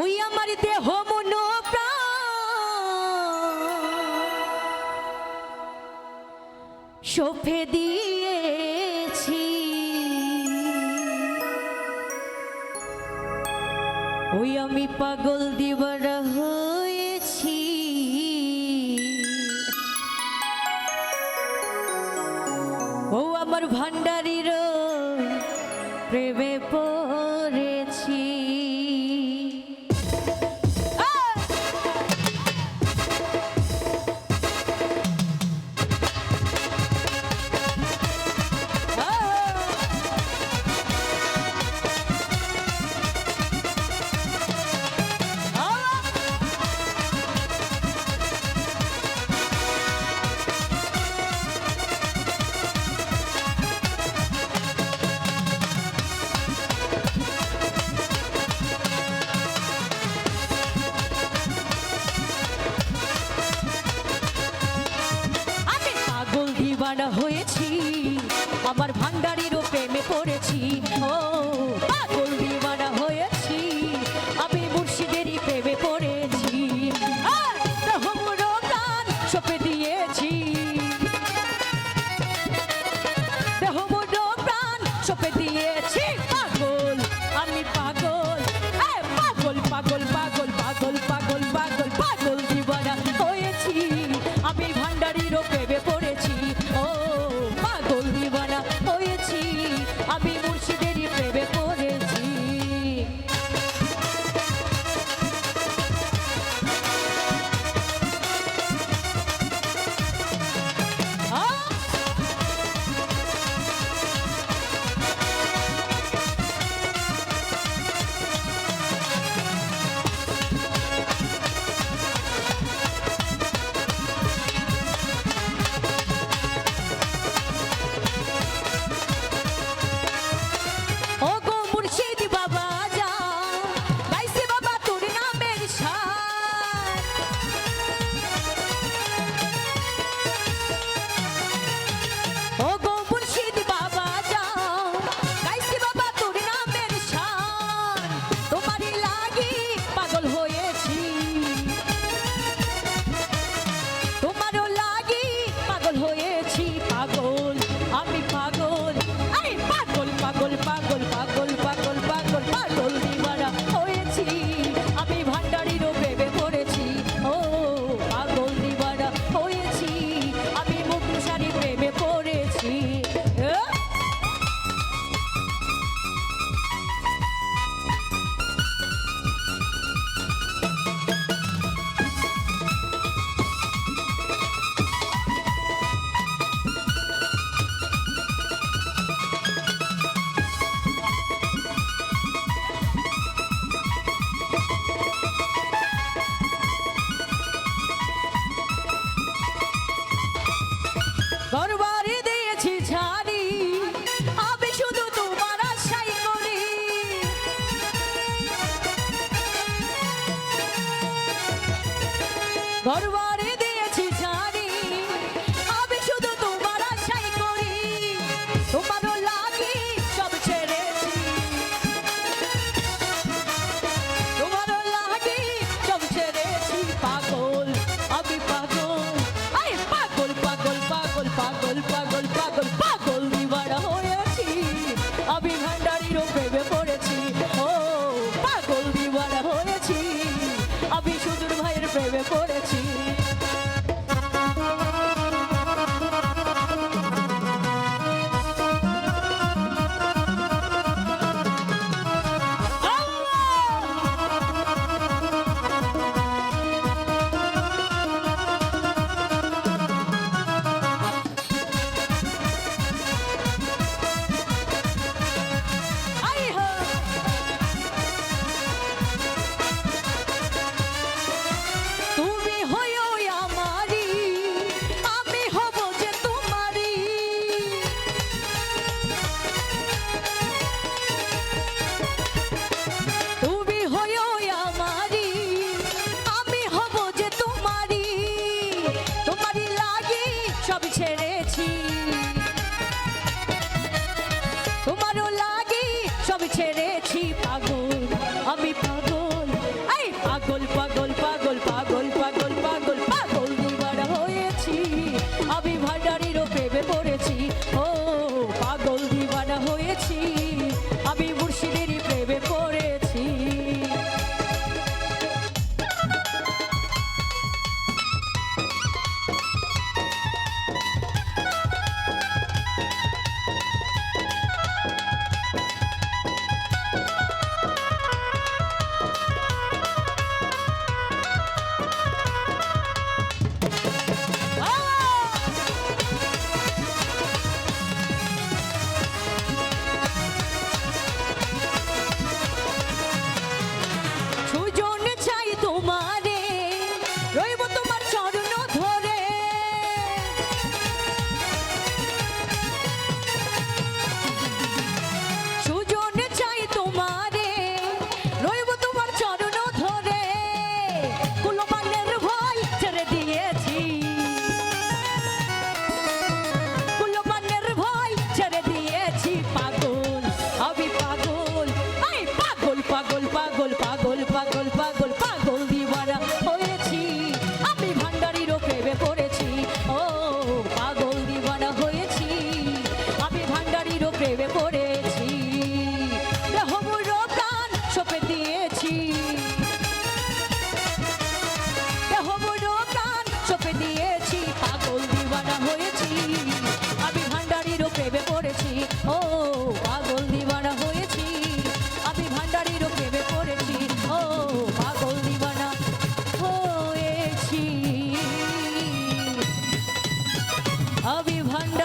ওই আমার দেহ মন সফে দিয়েছি। ওই আমি পাগল দিবার হয়েছি। ও আমার ভান্ডারির প্রেমে পড়ে। ভরবা ভণ্ড